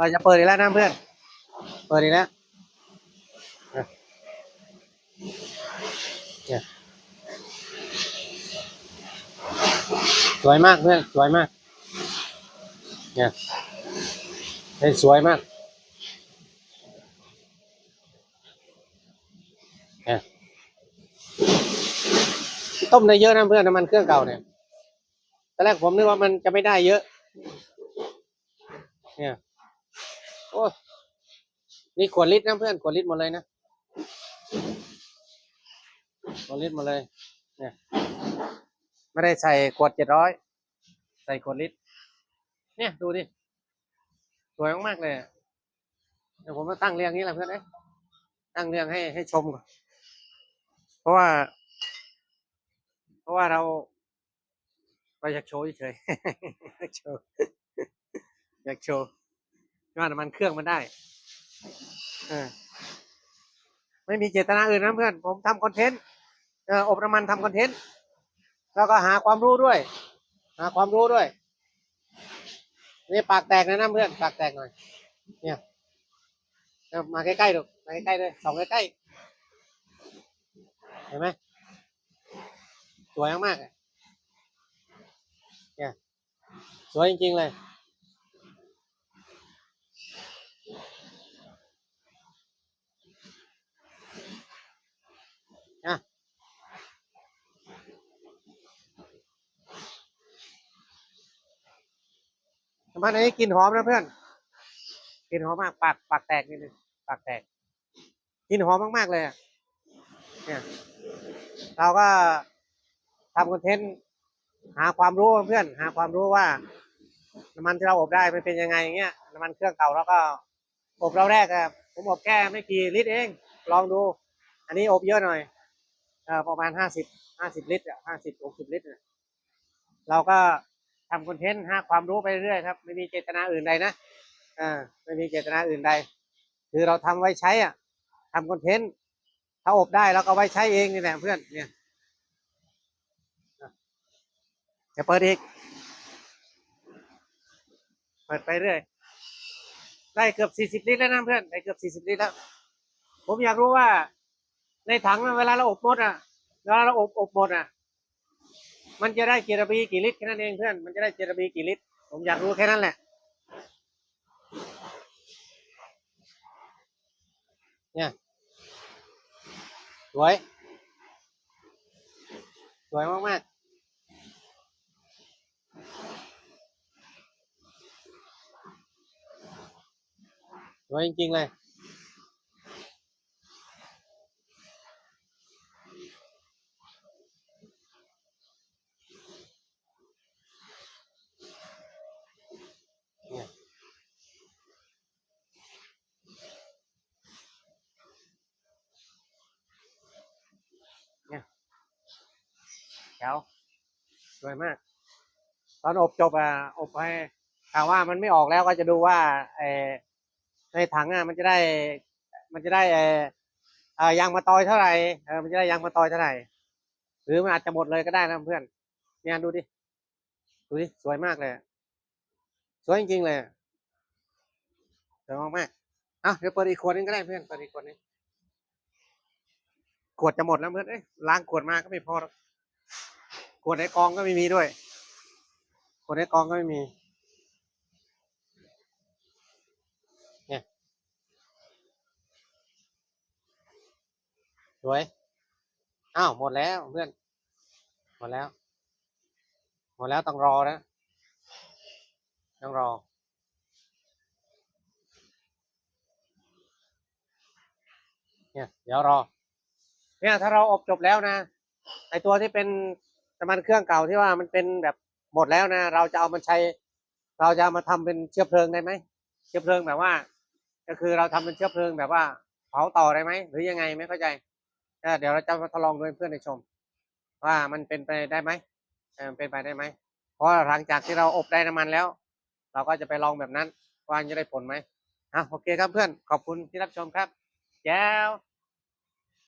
เราจะเปิดอีกแล้วนะเพื่อน เปิดอีกแล้วอะสวยมากเพื่อน สวยมาก เนี่ยเป็นสวยมากเนี่ยต้มได้เยอะนะเพื่อนน้ำมันเครื่องเก่าเนี่ยตอนแรกผมนึกว่ามันจะไม่ได้เยอะ เนี่ย โอ้นี่ขวดลิตรนะเพื่อนขวดลิตรหมดเลยนะขวดลิตรหมดเลย เนี่ยไม่ได้ใส่ขวดเจ็ดร้อยใส่ขวดลิตร เนี่ยดูดิสวยมากๆเลยเดี๋ยวผมมาตั้งเรียงนี้แหละเพื่อนเอ้ยตั้งเรียงให้ให้ชมก่อนเพราะว่า เพราะว่าเราเราอยากโชว์เฉยอยากโชว์อยากโชว์ ว่าน้ำมันเครื่องมันได้เออไม่มีเจตนาอื่นนะเพื่อน ผมทำคอนเทนต์อบน้ำมันทำคอนเทนต์แล้วก็หาความรู้ด้วย หาความรู้ด้วย นี่ปากแตกนะนะเพื่อน ปากแตกหน่อย เนี่ยมาใกล้ๆดูมาใกล้ๆเลยสองใกล้ๆเห็นไหมสวยมากๆเนี่ยสวยจริงๆเลย มันนี้กลิ่นหอมนะเพื่อนกลิ่นหอมมากปากปากแตกนิดนึงปากแตกกลิ่นหอมมากๆเลยเนี่ย เราก็ทำคอนเทนต์หาความรู้เพื่อน หาความรู้ว่าน้ำมันที่เราอบได้มันเป็นยังไงอย่างเงี้ยน้ำมันเครื่องเก่าแล้วก็ อบเราแรกอะผมอบแค่ไม่กี่ลิตรเอง ลองดู อันนี้อบเยอะหน่อยเอ่อประมาณห้าสิบห้าสิบลิตรอะห้าสิบหกสิบลิตรเราก็ ทำคอนเทนต์หาความรู้ไปเรื่อยครับ ไม่มีเจตนาอื่นใดนะอ่าไม่มีเจตนาอื่นใด คือเราทำไว้ใช้อะทำคอนเทนต์ถ้าอบได้เราก็ไว้ใช้เองนี่แหละเพื่อนเนี่ยจะเปิดอีก เปิดไปเรื่อย ได้เกือบสี่สิบลิตรแล้วนะเพื่อน ได้เกือบสี่สิบลิตรแล้ว ผมอยากรู้ว่า ในถังเวลาเราอบหมดอะ เวลาเราอบอบหมดอะ มันจะได้เจระบีกี่ลิตรแค่นั้นเองเพื่อน มันจะได้เจระบีกี่ลิตร ผมอยากรู้แค่นั้นแหละ เนี่ยสวย สวยมากๆสวยจริงๆเลยเนี่ย แถวสวยมาก ตอนอบจบอะอบไปถามว่ามันไม่ออกแล้วก็จะดูว่าเอในถังอะมันจะได้ มันจะได้เออยางมาตอยเท่าไหร่เออมันจะได้ยางมาตอยเท่าไหร่ หรือมันอาจจะหมดเลยก็ได้นะเพื่อนเนี่ยดูดิดูดิสวยมากเลย สวยจริงๆเลยสวยมากๆอะเดี๋ยวเปิดอีกขวดนึงก็ได้เพื่อนเปิดอีกขวดนึงขวดจะหมดแล้วเพื่อนเอ้ยล้างขวดมาก็ไม่พอ ขวดในกองก็ไม่มีด้วยขวดในกองก็ไม่มี เนี่ยสวยอ้าวหมดแล้วเพื่อน หมดแล้ว หมดแล้วต้องรอนะ ต้องรอเนี่ยเดี๋ยวรอ เนี่ยถ้าเราอบจบแล้วนะไอตัวที่เป็น น้ำมันเครื่องเก่าที่ว่ามันเป็นแบบหมดแล้วนะ เราจะเอามันใช้ เราจะเอามาทำเป็นเชื้อเพลิงได้ไหมเชื้อเพลิงแบบว่า ก็คือเราทำเป็นเชื้อเพลิงแบบว่าเผาต่อได้ไหมหรือยังไงไม่เข้าใจเดี๋ยวเราจะมาทดลองด้วยเพื่อนในชม ว่ามันเป็นไปได้ไหมเออเป็นไปได้ไหมเพราะหลังจากที่เราอบได้น้ำมันแล้ว เราก็จะไปลองแบบนั้นว่าจะได้ผลไหมอะโอเคครับเพื่อนขอบคุณที่รับชมครับแจ้ว